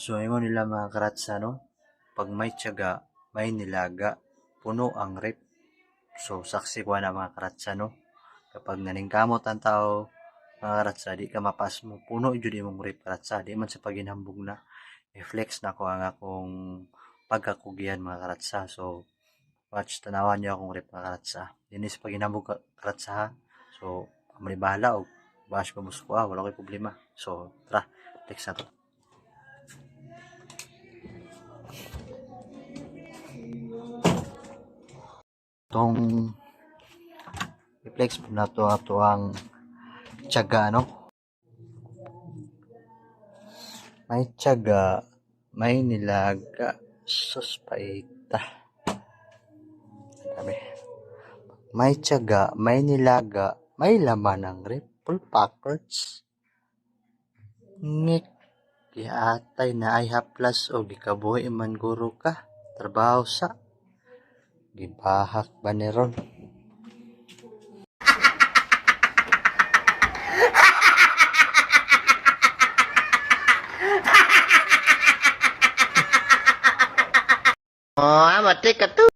So, imo nila mga karatsa, no? Pag may tiyaga, may nilaga, puno ang rep. So, saksi ko na mga karatsa, no? Kapag naningkamot ang tao, mga karatsa, di ka mapas mo, puno jud imong rep karatsa, di man sa paginhambog na. I-flex na ko ang akong pagkakugihan mga karatsa. So, watch, tanawan niyo akong rep mga karatsa. Dinis paginhambog ka- karatsa ha. So, kami bahala o bash pa ko ah, wala ko'y problema. So, tara, flex na to. Itong i-flex po na to ato ang tiyaga, no? May tiyaga, may nilaga, sus paita. Dami. May tiyaga, may nilaga, may laman ng rip. Full packers. Ngik. Giatay na ay haplas o gikabuhi man guro ka. Trabaho sa. Gibahak ba ni Ron? Oh, mati ka to.